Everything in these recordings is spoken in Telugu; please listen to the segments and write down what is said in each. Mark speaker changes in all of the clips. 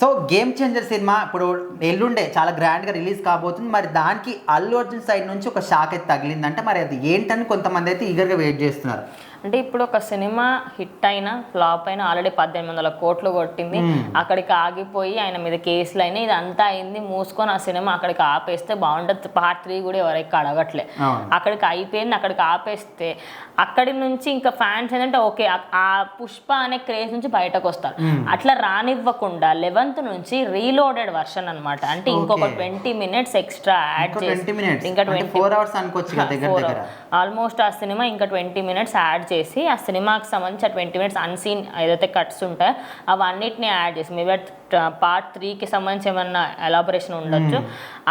Speaker 1: సో గేమ్ చేంజర్ సినిమా ఇప్పుడు ఎల్లుండే చాలా గ్రాండ్గా రిలీజ్ కాబోతుంది. మరి దానికి అల్లు అర్జున్ సైడ్ నుంచి ఒక షాక్ అయితే తగిలిందంటే మరి అది ఏంటని కొంతమంది అయితే ఈగర్గా వెయిట్ చేస్తున్నారు.
Speaker 2: అంటే ఇప్పుడు ఒక సినిమా హిట్ అయినా ఫ్లాప్ అయినా ఆల్రెడీ పద్దెనిమిది వందల కోట్లు కొట్టింది. అక్కడికి ఆగిపోయి ఆయన మీద కేసులు అయినా ఇదంతా అయింది మూసుకొని ఆ సినిమా అక్కడికి ఆపేస్తే బాగుంటుంది. పార్ట్ త్రీ కూడా ఎవరికి అడగట్లే. అక్కడికి అయిపోయింది అక్కడికి ఆపేస్తే అక్కడి నుంచి ఇంకా ఫ్యాన్స్ ఏంటంటే ఓకే ఆ- పుష్ప అనే క్రేజ్ నుంచి బయటకు వస్తారు. అట్లా రానివ్వకుండా లెవెన్త్ నుంచి రీలోడెడ్ వర్షన్ అన్నమాట. అంటే ఇంకొక. ట్వంటీ మినిట్స్ ఎక్స్ట్రా యాడ్ చేసి ఇంకా ట్వంటీ
Speaker 1: ఫోర్ అవర్స్ అనుకోవచ్చు దగ్గర
Speaker 2: ఆల్మోస్ట్ ఆ సినిమా ఇంకా ట్వంటీ మినిట్స్ యాడ్ చేసి ఆ సినిమాకి సంబంధించి ఆ ట్వంటీ మినిట్స్ అన్సీన్ ఏదైతే కట్స్ ఉంటాయో అవన్నిటిని యాడ్ చేసి మేబీ పార్ట్ త్రీకి సంబంధించి ఏమన్నా ఎలాబొరేషన్ ఉండొచ్చు.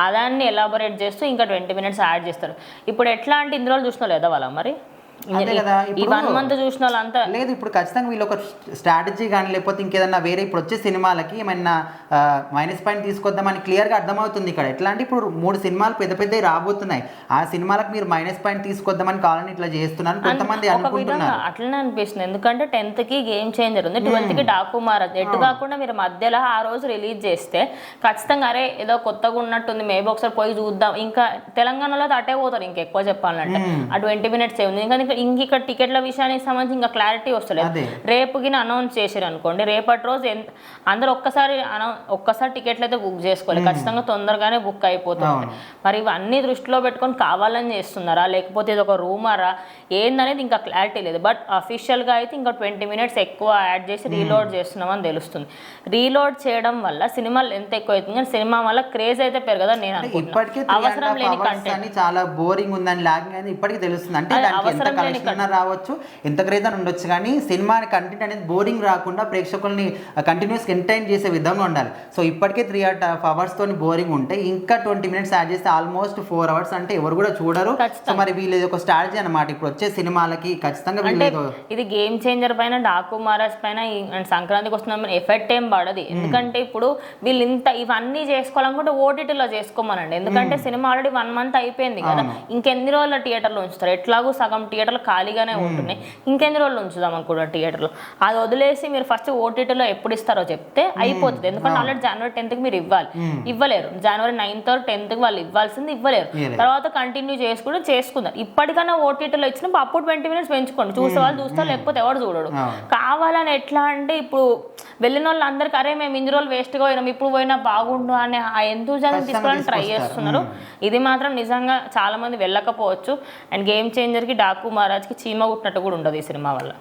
Speaker 2: అదాన్ని ఎలాబొరేట్ చేస్తూ ఇంకా ట్వంటీ మినిట్స్ యాడ్ చేస్తారు. ఇప్పుడు ఎట్లా అంటే ఇందులో చూసిన లేదా వాళ్ళ మరి?
Speaker 1: అదే కదా,
Speaker 2: ఈ వన్ మంత్ చూసిన వాళ్ళంతా
Speaker 1: లేదు ఇప్పుడు ఖచ్చితంగా వీళ్ళు ఒక స్ట్రాటజీ కానీ లేకపోతే ఇంకేదన్నా వేరే ఇప్పుడు వచ్చే సినిమాలకి ఏమైనా మైనస్ పాయింట్ తీసుకొద్దామని క్లియర్గా అర్థమవుతుంది ఇక్కడ. ఎట్లా అంటే ఇప్పుడు మూడు సినిమాలు పెద్ద పెద్దవి రాబోతున్నాయి. ఆ సినిమాలకు మీరు మైనస్ పాయింట్ తీసుకొద్దామని కావాలని ఇట్లా చేస్తున్నారు కొంతమంది అనుకుంటున్నారు.
Speaker 2: అట్లనే అనిపిస్తుంది. ఎందుకంటే టెన్త్కి గేమ్ చేంజర్ ఉంది ట్వెల్త్కి డాకు మారదు ఎటు కాకుండా మీరు మధ్యలో ఆ రోజు రిలీజ్ చేస్తే ఖచ్చితంగా అరే ఏదో కొత్తగా ఉన్నట్టుంది మేబీ ఒకసారి పోయి చూద్దాం. ఇంకా తెలంగాణలో అటే పోతారు ఇంకెక్కువ చెప్పాలంటే. ఆ ట్వంటీ మినిట్స్ ఏముంది? ఇంకా ఇంకా- ఇంక ఇక్కడ టికెట్ల విషయానికి సంబంధించి ఇంకా క్లారిటీ వస్తలేదు.
Speaker 1: అదే.
Speaker 2: రేపుకి అనౌన్స్ చేశారు అనుకోండి రేపటి రోజు ఎంత అందరూ ఒక్కసారి అనౌ ఒక్కసారి టికెట్లు అయితే బుక్ చేసుకోవాలి. ఖచ్చితంగా తొందరగానే బుక్ అయిపోతుంది. మరి ఇవన్నీ దృష్టిలో పెట్టుకొని కావాలని చేస్తున్నారా? లేకపోతే ఇది ఒక రూమరా? ఏందనేది ఇంకా క్లారిటీ లేదు. బట్ అఫీషియల్గా అయితే ఇంకా ట్వంటీ మినిట్స్ ఎక్కువ యాడ్ చేసి రీలోడ్ చేస్తున్నామని తెలుస్తుంది. రీలోడ్ చేయడం వల్ల సినిమా ఎంత ఎక్కువ అవుతుంది. కానీ సినిమా వల్ల క్రేజ్ అయితే పెరగదని నేను అనుకుంటున్నాను అవసరం లేని కంటెంట్
Speaker 1: చాలా బోరింగ్ ఉందని లాగింగ్ అని ఇప్పటికీ తెలుస్తుంది. అంటే
Speaker 2: అవసరం
Speaker 1: కలెక్షన్ రావచ్చు. ఎంత క్రేజ్ అని ఉండొచ్చు కానీ సినిమా కంటెంట్ అనేది బోరింగ్ రాకుండా ప్రేక్షకుల్ని కంటిన్యూస్ ఎంటర్టైన్ చేసే విధంగా ఉండాలి. సో ఇప్పటికే త్రీ అండ్ హాఫ్ అవర్స్ తోని బోరింగ్ ఉంటే ఇంకా ట్వంటీ మినిట్స్ యాడ్ చేస్తే ఆల్మోస్ట్ ఫోర్ అవర్స్ అంటే ఎవరు కూడా చూడరు. సో మరి వీళ్ళు ఒక స్ట్రాటజీ అనమాట ఇప్పుడు వచ్చే సినిమాలకి ఖచ్చితంగా వీళ్ళు
Speaker 2: ఇది గేమ్ చేంజర్ పైన డాకు మహారాజ్ పైన సంక్రాంతికి వస్తున్న ఎఫెక్ట్ ఏం పడదు. ఎందుకంటే ఇప్పుడు వీళ్ళు ఇంత ఇవన్నీ చేసుకోవాలనుకుంటే ఓటీటీలో చేసుకోమనండి. ఎందుకంటే సినిమా ఆల్రెడీ వన్ మంత్ అయిపోయింది కదా. ఇంకెన్ని రోజుల థియేటర్లో ఉంచుతారు? ఎట్లాగూ సగం థియేటర్లు ఖాళీగానే ఉంటున్నాయి. ఇంకెన్ని రోజులు ఉంచుదాం అనుకుంటున్నారు థియేటర్లో? అది వదిలేసి మీరు ఫస్ట్ ఓటీటీలో ఎప్పుడు ఇస్తారో చెప్తే అయిపోతుంది. ఎందుకంటే ఆల్రెడీ జనవరి టెన్త్కి మీరు ఇవ్వాలి. ఇవ్వలేరు. జనవరి నైన్త్ టెన్త్కి వాళ్ళు ఇవ్వాల్సింది ఇవ్వలేరు. తర్వాత కంటిన్యూ చేసుకుంటూ చేసుకుందాం. ఇప్పటికైనా ఓటీటీలో ఇచ్చినప్పుడు అప్పుడు ట్వంటీ మినిట్స్ పెంచుకోండి. చూసే వాళ్ళు చూస్తారు లేకపోతే ఎవరు చూడడు. కావాలని ఎట్లా అంటే ఇప్పుడు వెళ్ళిన వాళ్ళు అందరికి అరే మేము ఇన్ని రోజులు వేస్ట్గా పోయినాం ఇప్పుడు పోయినా బాగుండు అనే ఆ ఎంతూజాన్ని తీసుకోవడానికి ట్రై. చేస్తున్నారు. ఇది మాత్రం నిజంగా చాలా మంది వెళ్ళకపోవచ్చు. అండ్ గేమ్ చేంజర్కి డాకు మహారాజ్కి చీమ కుట్టినట్టు కూడా ఉండదు ఈ సినిమా వల్ల.